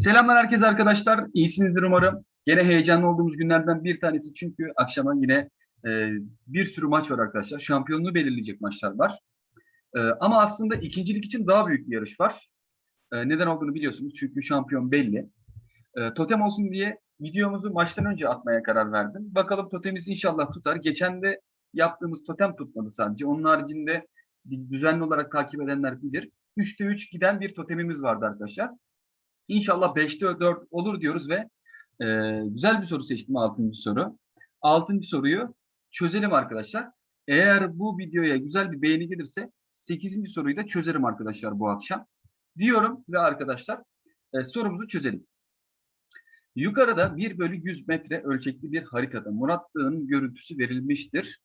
Selamlar herkese arkadaşlar. İyisinizdir umarım. Gene heyecanlı olduğumuz günlerden bir tanesi çünkü akşama yine e, bir sürü maç var arkadaşlar. Şampiyonluğu belirleyecek maçlar var. E, ama aslında ikincilik için daha büyük bir yarış var. E, neden olduğunu biliyorsunuz çünkü şampiyon belli. E, totem olsun diye videomuzu maçtan önce atmaya karar verdim. Bakalım totemimiz inşallah tutar. Geçen de yaptığımız totem tutmadı sadece. Onun haricinde düzenli olarak takip edenler bilir. 3'te 3 giden bir totemimiz vardı arkadaşlar. İnşallah 5'te 4 olur diyoruz ve e, güzel bir soru seçtim 6. soru. 6. soruyu çözelim arkadaşlar. Eğer bu videoya güzel bir beğeni gelirse 8. soruyu da çözerim arkadaşlar bu akşam. Diyorum ve arkadaşlar e, sorumuzu çözelim. Yukarıda 1 bölü 100 metre ölçekli bir haritada Murat Dağı'nın görüntüsü verilmiştir.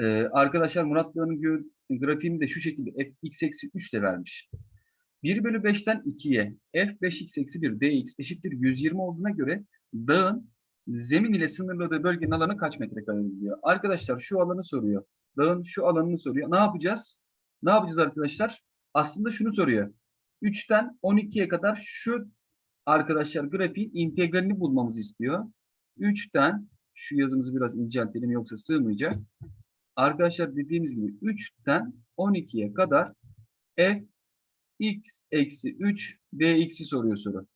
Ee, arkadaşlar Murat Dağı'nın grafiğini de şu şekilde fx eksi 3 de vermiş. 1 bölü 5'ten 2'ye f5x eksi 1 dx eşittir 120 olduğuna göre dağın zemin ile sınırladığı bölgenin alanı kaç metrekare diyor. Arkadaşlar şu alanı soruyor. Dağın şu alanını soruyor. Ne yapacağız? Ne yapacağız arkadaşlar? Aslında şunu soruyor. 3'ten 12'ye kadar şu arkadaşlar grafiğin integralini bulmamızı istiyor. 3'ten şu yazımızı biraz inceltelim yoksa sığmayacak. Arkadaşlar dediğimiz gibi 3'ten 12'ye kadar f x eksi 3 dx'i soruyor soru.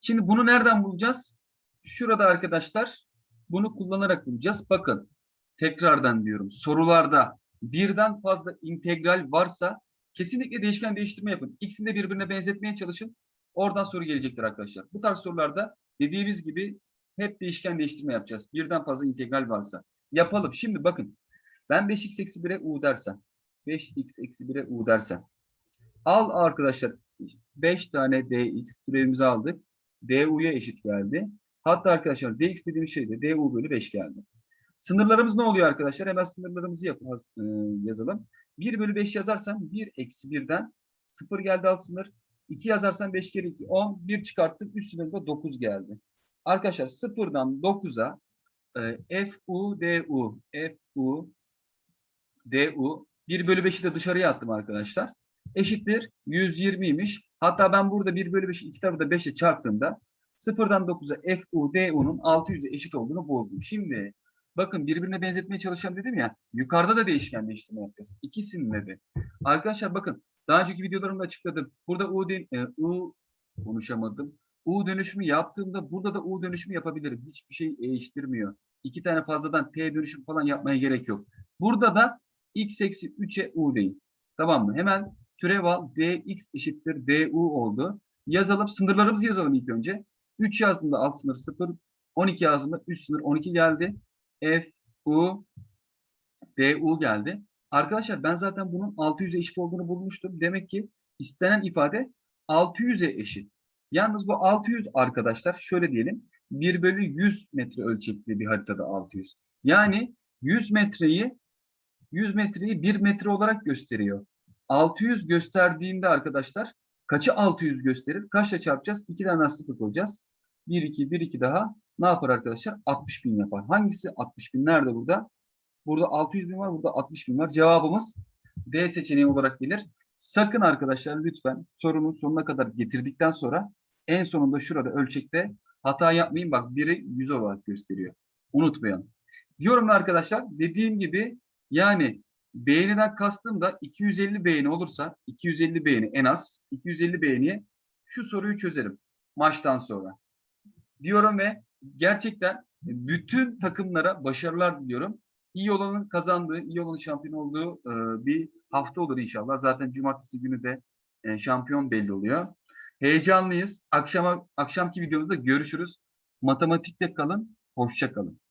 Şimdi bunu nereden bulacağız? Şurada arkadaşlar bunu kullanarak bulacağız. Bakın tekrardan diyorum sorularda birden fazla integral varsa kesinlikle değişken değiştirme yapın. İkisini de birbirine benzetmeye çalışın. Oradan soru gelecektir arkadaşlar. Bu tarz sorularda dediğimiz gibi hep değişken değiştirme yapacağız. Birden fazla integral varsa. Yapalım. Şimdi bakın. Ben 5x eksi 1'e u dersem. 5x eksi 1'e u dersem. Al arkadaşlar 5 tane dx türevimizi aldık. du'ya eşit geldi. Hatta arkadaşlar dx dediğim şey de du bölü 5 geldi. Sınırlarımız ne oluyor arkadaşlar? Hemen sınırlarımızı yapalım, e, yazalım. 1 bölü 5 yazarsam 1 eksi 1'den 0 geldi alt sınır. 2 yazarsam 5 kere 2 10. 1 çıkarttım. Üst sınırda 9 geldi. Arkadaşlar 0'dan 9'a e, fu du fu du 1 bölü 5'i de dışarıya attım arkadaşlar. Eşittir 120'ymiş. Hatta ben burada 1 bölü 5'i iki tarafı da 5'e çarptığımda 0'dan 9'a fu du'nun 600'e eşit olduğunu buldum. Şimdi bakın birbirine benzetmeye çalışacağım dedim ya. Yukarıda da değişken değiştirme yapacağız. İkisinde de. Arkadaşlar bakın daha önceki videolarımda açıkladım. Burada u, de, e, u konuşamadım. U dönüşümü yaptığımda burada da U dönüşümü yapabilirim. Hiçbir şey değiştirmiyor. İki tane fazladan T dönüşüm falan yapmaya gerek yok. Burada da x eksi 3'e U deyin. Tamam mı? Hemen türev al. dx eşittir du oldu. Yazalım. Sınırlarımızı yazalım ilk önce. 3 yazdığımda alt sınır 0. 12 yazdığımda üst sınır 12 geldi. f u du geldi. Arkadaşlar ben zaten bunun 600'e eşit olduğunu bulmuştum. Demek ki istenen ifade 600'e eşit. Yalnız bu 600 arkadaşlar şöyle diyelim 1 bölü 100 metre ölçekli bir haritada 600. Yani 100 metreyi 100 metreyi 1 metre olarak gösteriyor. 600 gösterdiğinde arkadaşlar kaçı 600 gösterir? Kaçla çarpacağız? 2 tane sıfır koyacağız. 1 2 1 2 daha ne yapar arkadaşlar? 60 bin yapar. Hangisi 60 bin? Nerede burada? Burada 600 bin var. Burada 60 bin var. Cevabımız D seçeneği olarak gelir. Sakın arkadaşlar lütfen sorunun sonuna kadar getirdikten sonra en sonunda şurada ölçekte hata yapmayın. Bak biri 100 olarak gösteriyor. Unutmayalım. Diyorum arkadaşlar dediğim gibi yani beğeniden kastım da 250 beğeni olursa 250 beğeni en az 250 beğeniye şu soruyu çözerim maçtan sonra. Diyorum ve gerçekten bütün takımlara başarılar diliyorum. İyi olanın kazandığı, iyi olanın şampiyon olduğu e, bir hafta olur inşallah. Zaten cumartesi günü de e, şampiyon belli oluyor. Heyecanlıyız. Akşama akşamki videomuzda görüşürüz. Matematikte kalın. Hoşça kalın.